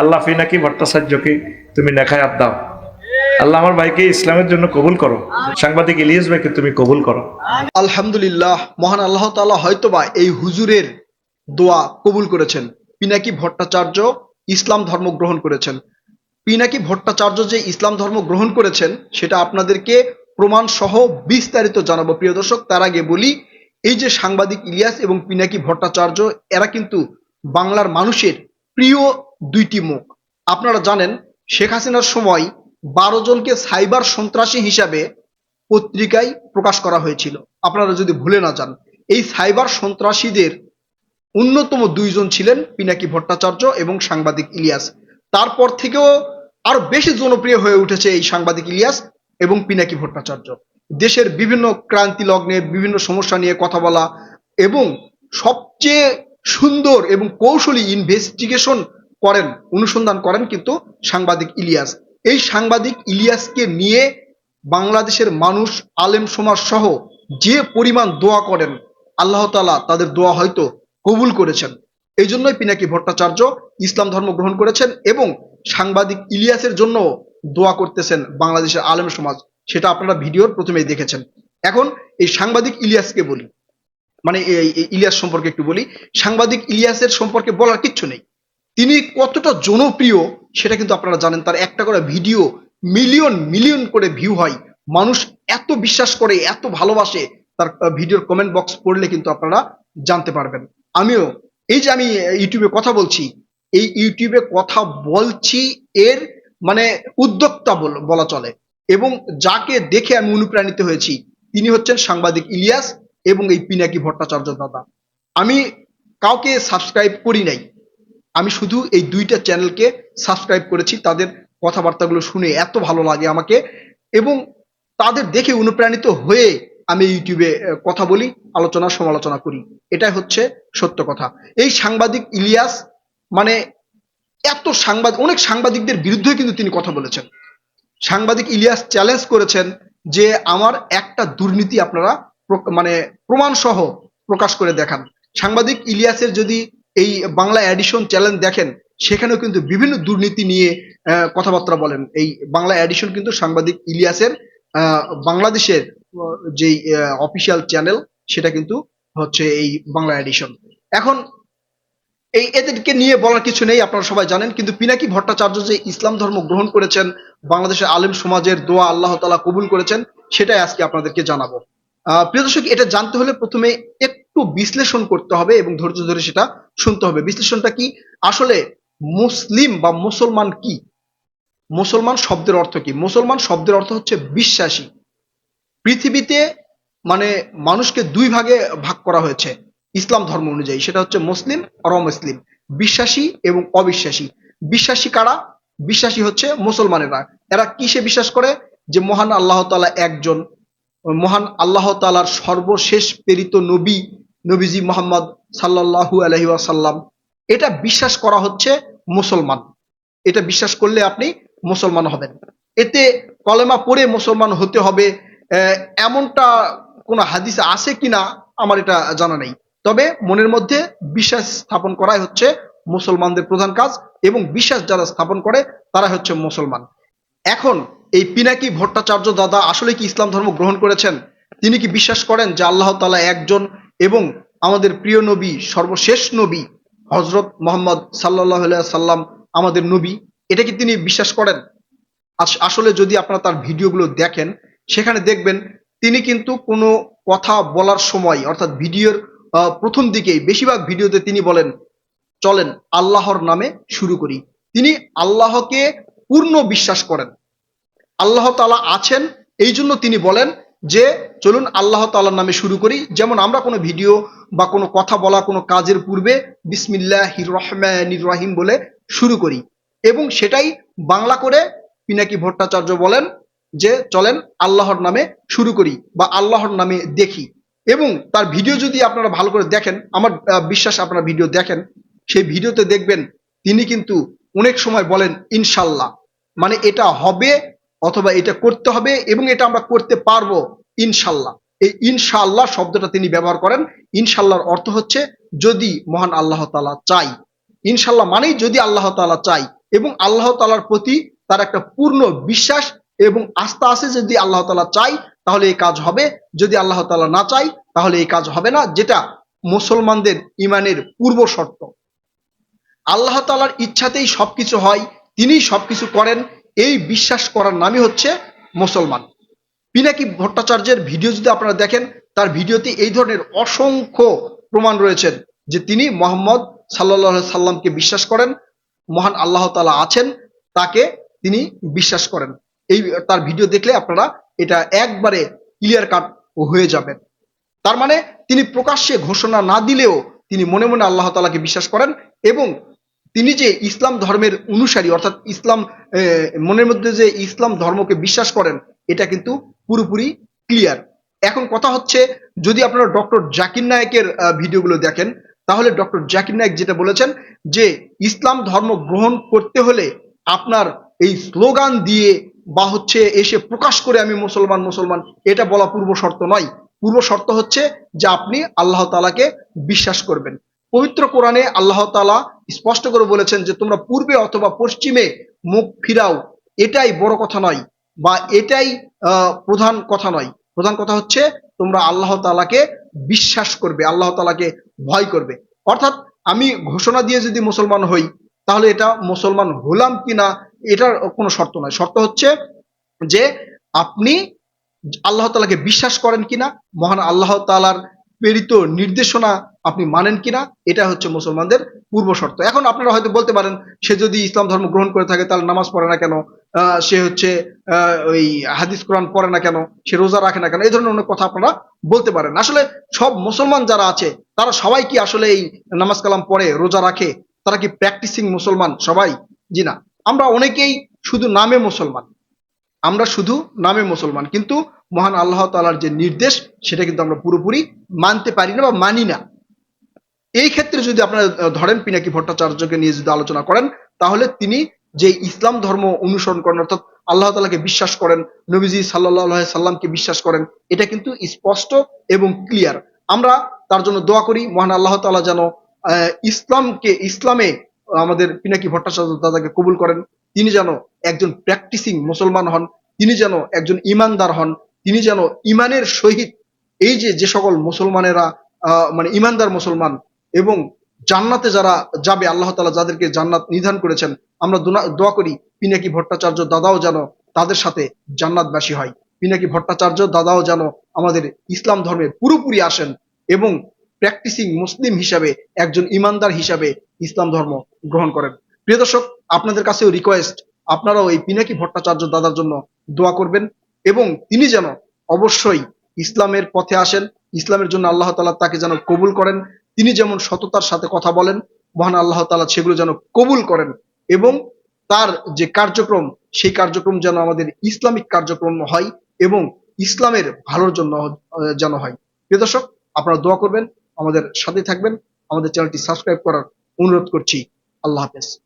আল্লাহ ফিনাকি ভট্টাচার্যকে তুমি নেখায়াত দাও। আল্লাহ আমার ভাইকে ইসলামের জন্য কবুল করো। সাংবাদিক ইলিয়াস ভাইকে তুমি কবুল করো। আলহামদুলিল্লাহ, মহান আল্লাহ তাআলা হয়তোবা এই হুজুরের দোয়া কবুল করেছেন। পিনাকি ভট্টাচার্য ইসলাম ধর্ম গ্রহণ করেছেন। পিনাকি ভট্টাচার্য যে ইসলাম ধর্ম গ্রহণ করেছেন, সেটা আপনাদেরকে প্রমাণ সহ বিস্তারিত জানাব। প্রিয় দর্শক, তার আগে বলি, এই যে সাংবাদিক ইলিয়াস এবং পিনাকি ভট্টাচার্য, এরা কিন্তু বাংলার মানুষের প্রিয় দুইটি মুখ। আপনারা জানেন, শেখ হাসিনার সময় বারো জনকে সাইবার সন্ত্রাসী হিসাবে পত্রিকায় প্রকাশ করা হয়েছিল। আপনারা যদি ভুলে না যান, এই সাইবার সন্ত্রাসীদের অন্যতম দুইজন ছিলেন পিনাকি ভট্টাচার্য এবং সাংবাদিক ইলিয়াস। তারপর থেকেও আরও বেশি জনপ্রিয় হয়ে উঠেছে এই সাংবাদিক ইলিয়াস এবং পিনাকি ভট্টাচার্য। দেশের বিভিন্ন ক্রান্তি লগ্নে বিভিন্ন সমস্যা নিয়ে কথা বলা এবং সবচেয়ে সুন্দর এবং কৌশলী ইনভেস্টিগেশন করেন, অনুসন্ধান করেন কিন্তু সাংবাদিক ইলিয়াস। এই সাংবাদিক ইলিয়াসকে নিয়ে বাংলাদেশের মানুষ, আলেম সমাজ সহ যে পরিমাণ দোয়া করেন, আল্লাহ তাআলা তাদের দোয়া হয়তো কবুল করেছেন। এই জন্যই পিনাকি ভট্টাচার্য ইসলাম ধর্ম গ্রহণ করেছেন এবং সাংবাদিক ইলিয়াসের জন্য দোয়া করতেছেন বাংলাদেশের আলেম সমাজ। সেটা আপনারা ভিডিওর প্রথমেই দেখেছেন। এখন এই সাংবাদিক ইলিয়াসকে বলি। মানে ইলিয়াস সম্পর্কে একটু বলি। সাংবাদিক ইলিয়াসের সম্পর্কে বলার কিচ্ছু নেই। তিনি কতটা জনপ্রিয়, সেটা কিন্তু আপনারা জানেন, তার একটা করে ভিডিও মিলিয়ন মিলিয়ন করে ভিউ হয়। মানুষ এত বিশ্বাস করে, এত ভালোবাসে, তার ভিডিওর কমেন্ট বক্স পড়লে কিন্তু আপনারা জানতে পারবেন। আমিও, এই যে আমি ইউটিউবে কথা বলছি, এই ইউটিউবে কথা বলছি এর মানে উদ্যোক্তা বল- চলে। এবং যাকে দেখে আমি অনুপ্রাণিত হয়েছি, তিনি হচ্ছেন সাংবাদিক ইলিয়াস এবং এই পিনাকি ভট্টাচার্য দাদা। আমি কাউকে সাবস্ক্রাইব করি নাই। আমি শুধু এই দুইটা চ্যানেলকে সাবস্ক্রাইব করেছি, তাদের কথাবার্তাগুলো শুনে এত ভালো লাগে আমাকে এবং তাদের দেখে অনুপ্রাণিত হয়ে আমি ইউটিউবে কথা বলি, আলোচনা, সমালোচনা করি। এটাই হচ্ছে সত্য কথা। এই সাংবাদিক ইলিয়াস মানে এত সাংবাদিক অনেক সাংবাদিকদের বিরুদ্ধে কিন্তু তিনি কথা বলেছেন। সাংবাদিক ইলিয়াস চ্যালেঞ্জ করেছেন যে আমার একটা দুর্নীতি আপনারা মানে প্রমাণ সহ প্রকাশ করে দেখান। সাংবাদিক ইলিয়াসের যদি এই বাংলা এডিশন চ্যালেঞ্জ দেখেন সেখানেও কিন্তু বিভিন্ন দুর্নীতি নিয়ে কথাবার্তা বলেন। এই বাংলা এডিশন কিন্তু সাংবাদিক ইলিয়াসের বাংলাদেশের যেই অফিসিয়াল চ্যানেল সেটা কিন্তু হচ্ছে এই বাংলা এডিশন এখন এই এদেরকে নিয়ে বলার কিছু নেই আপনারা সবাই জানেন কিন্তু পিনাকি ভট্টাচার্য যে ইসলাম ধর্ম গ্রহণ করেছেন বাংলাদেশের আলেম সমাজের দোয়া আল্লাহ তালা কবুল করেছেন সেটাই আজকে আপনাদেরকে জানাব। আহ, প্রিয় দর্শক এটা জানতে হলে প্রথমে একটু বিশ্লেষণ করতে হবে এবং ধৈর্য ধরে সেটা শুনতে হবে। বিশ্লেষণটা কি? আসলে মুসলিম বা মুসলমান কি? মুসলমান শব্দের অর্থ কি? মুসলমান শব্দের অর্থ হচ্ছে বিশ্বাসী। পৃথিবীতে মানে মানুষকে দুই ভাগে ভাগ করা হয়েছে, ইসলাম ধর্ম অনুযায়ী। সেটা হচ্ছে মুসলিম আর অমুসলিম। বিশ্বাসী এবং অবিশ্বাসী। বিশ্বাসী কারা? বিশ্বাসী হচ্ছে মুসলমানেরা। এরা কিসে বিশ্বাস করে? যে মহান আল্লাহ তাআলা একজন মহান আল্লাহ তাআলার সর্বশেষ প্রেরিত নবী, নবীজি মোহাম্মদ সাল্লাল্লাহু আলহি ওয়াসাল্লাম। এটা বিশ্বাস করা হচ্ছে মুসলমান। এটা বিশ্বাস করলে আপনি মুসলমান হবেন। এতে কলেমা পড়ে মুসলমান হতে হবে এমনটা কোনো হাদিসে আছে কিনা আমার এটা জানা নেই। তবে মনের মধ্যে বিশ্বাস স্থাপন করাই হচ্ছে মুসলমানদের প্রধান কাজ এবং বিশ্বাস যারা স্থাপন করে তারা হচ্ছে মুসলমান। এখন এই পিনাকি ভট্টাচার্য দাদা আসলে কি ইসলাম ধর্ম গ্রহণ করেছেন? তিনি কি বিশ্বাস করেন যে আল্লাহ তালা একজন এবং আমাদের প্রিয় নবী, সর্বশেষ নবী হজরত মোহাম্মদ সাল্লাহ সাল্লাম আমাদের নবী? এটা কি তিনি বিশ্বাস করেন? আসলে যদি আপনারা তার ভিডিওগুলো দেখেন, সেখানে দেখবেন তিনি কিন্তু কোনো কথা বলার সময়, অর্থাৎ ভিডিওর প্রথম দিকেই বেশিরভাগ ভিডিওতে তিনি বলেন, চলেন আল্লাহর নামে শুরু করি। তিনি আল্লাহকে পূর্ণ বিশ্বাস করেন। আল্লাহ তাআলা আছেন এই জন্য তিনি বলেন যে, চলুন আল্লাহ তাআলার নামে শুরু করি। যেমন আমরা কোনো ভিডিও বা কোনো কথা বলা কোনো কাজের পূর্বে বিসমিল্লাহ রহমানির রহিম বলে শুরু করি। এবং সেটাই বাংলা করে পিনাকি ভট্টাচার্য বলেন যে, চলেন আল্লাহর নামে শুরু করি বা আল্লাহর নামে দেখি। এবং তার ভিডিও যদি আপনারা ভালো করে দেখেন, আমার বিশ্বাস আপনারা ভিডিও দেখেন, সেই ভিডিওতে দেখবেন তিনি কিন্তু অনেক সময় বলেন ইনশাল্লাহ। মানে এটা হবে অথবা এটা করতে হবে এবং এটা আমরা করতে পারব, ইনশাল্লাহ। এই ইনশাআল্লাহ শব্দটা তিনি ব্যবহার করেন। ইনশাল্লাহর অর্থ হচ্ছে যদি মহান আল্লাহ তাআলা চাই। ইনশাল্লাহ মানেই যদি আল্লাহ তাআলা চাই এবং আল্লাহ তালার প্রতি তার একটা পূর্ণ বিশ্বাস এবং আস্থা আছে যদি আল্লাহ তালা চাই, তাহলে এই কাজ হবে। যদি আল্লাহ তালা না চাই, তাহলে এই কাজ হবে না, যেটা মুসলমানদের ইমানের পূর্ব শর্ত। আল্লাহ তালার ইচ্ছাতেই সবকিছু হয় তিনি সবকিছু করেন। এই বিশ্বাস করার নামই হচ্ছে মুসলমান। পিনাকি ভট্টাচার্যের ভিডিও যদি আপনারা দেখেন, তার ভিডিওতে এই ধরনের অসংখ্য প্রমাণ রয়েছেন যে তিনি মোহাম্মদ সাল্লাহ সাল্লামকে বিশ্বাস করেন, মহান আল্লাহ তালা আছেন, তাকে তিনি বিশ্বাস করেন। এই তার ভিডিও দেখলে আপনারা এটা একবারে ক্লিয়ার কাট হয়ে যাবেন তার মানে তিনি প্রকাশ্যে ঘোষণা না দিলেও তিনি মনে মনে আল্লাহ তালাকে বিশ্বাস করেন এবং তিনি যে ইসলাম ধর্মের অনুসারী, অর্থাৎ ইসলাম মনের মধ্যে যে ইসলাম ধর্মকে বিশ্বাস করেন, এটা কিন্তু পুরোপুরি ক্লিয়ার। এখন কথা হচ্ছে, যদি আপনারা ডক্টর জাকির নায়কের ভিডিওগুলো দেখেন, তাহলে ডক্টর জাকির নায়ক যেটা বলেছেন যে, ইসলাম ধর্ম গ্রহণ করতে হলে আপনার এই স্লোগান দিয়ে বা হচ্ছে এসে প্রকাশ করে আমি মুসলমান মুসলমান, এটা বলা পূর্ব শর্ত নয়। পূর্ব শর্ত হচ্ছে যে আপনি আল্লাহ তালাকে বিশ্বাস করবেন। পবিত্র কোরআনে আল্লাহ তালা স্পষ্ট করে বলেছেন যে, তোমরা পূর্বে অথবা পশ্চিমে মুখ ফিরাও, এটাই বড় কথা নয় বা এটাই প্রধান কথা নয়। প্রধান কথা হচ্ছে, তোমরা আল্লাহ তালাকে বিশ্বাস করবে, আল্লাহ তালাকে ভয় করবে। অর্থাৎ আমি ঘোষণা দিয়ে যদি মুসলমান হই, তাহলে এটা মুসলমান হলাম কিনা, এটার কোনো শর্ত নয়। শর্ত হচ্ছে যে, আপনি আল্লাহ তালাকে বিশ্বাস করেন কিনা, মহান আল্লাহ তালার প্রেরিত নির্দেশনা আপনি মানেন কিনা, এটা হচ্ছে মুসলমানদের পূর্ব শর্ত। এখন আপনারা হয়তো বলতে পারেন, সে যদি ইসলাম ধর্ম গ্রহণ করে থাকে, তাহলে নামাজ পড়ে না কেন? সে হচ্ছে ওই হাদিস কোরআন পড়ে না কেন? সে রোজা রাখে না কেন? এই ধরনের অনেক কথা আপনারা বলতে পারেন। আসলে সব মুসলমান যারা আছে, তারা সবাই কি আসলে এই নামাজ কালাম পড়ে, রোজা রাখে? তারা কি প্র্যাকটিসিং মুসলমান সবাই? জি না। আমরা অনেকেই শুধু নামে মুসলমান। আমরা শুধু নামে মুসলমান। কিন্তু মহান আল্লাহ তালার যে নির্দেশ, সেটা কিন্তু আমরা পুরোপুরি মানতে পারি না বা মানি না। এই ক্ষেত্রে যদি আপনারা ধরেন পিনাকি ভট্টাচার্যকে নিয়ে যদি আলোচনা করেন, তাহলে তিনি যে ইসলাম ধর্ম অনুসরণ করেন, অর্থাৎ আল্লাহ তালাকে বিশ্বাস করেন, নবীজি সাল্লাহ সাল্লামকে বিশ্বাস করেন, এটা কিন্তু স্পষ্ট এবং ক্লিয়ার। আমরা তার জন্য দোয়া করি, মহান আল্লাহ তালা যেন ইসলামকে, ইসলামে আমাদের পিনাকি ভট্টাচার্য দাদাকে কবুল করেন। তিনি যেন একজন প্র্যাকটিসিং মুসলমান হন, তিনি যেন একজন ইমানদার হন তিনি যেন ইমানের সহিত এই যে যে সকল মুসলমানেরা মানে ইমানদার মুসলমান এবং জান্নাতে যারা যাবে, আল্লাহ তালা যাদেরকে জান্নাত নিধান করেছেন, আমরা দোয়া করি, পিনাকি ভট্টাচার্য দাদাও যেন তাদের সাথে জান্নাতবাসী হয়। পিনাকি ভট্টাচার্য দাদাও যেন আমাদের ইসলাম ধর্মে পুরোপুরি আসেন এবং প্র্যাকটিসিং মুসলিম হিসাবে একজন ইমানদার হিসাবে ইসলাম ধর্ম গ্রহণ করেন। প্রিয় দর্শক, আপনাদের কাছেও রিকোয়েস্ট, আপনারাও এই পিনাকি ভট্টাচার্য দাদার জন্য দোয়া করবেন। এবং তিনি যেন অবশ্যই ইসলামের পথে আসেন, ইসলামের জন্য আল্লাহ তালা তাকে যেন কবুল করেন, তিনি যেমন সততার সাথে কথা বলেন, মহান আল্লাহ তালা সেগুলো যেন কবুল করেন এবং তার যে কার্যক্রম, সেই কার্যক্রম যেন আমাদের ইসলামিক কার্যক্রম হয় এবং ইসলামের ভালোর জন্য যেন হয়। প্রিয় দর্শক, আপনারা দোয়া করবেন, আমাদের সাথে থাকবেন, আমাদের চ্যানেলটি সাবস্ক্রাইব করার অনুরোধ করছি। আল্লাহ হাফেজ।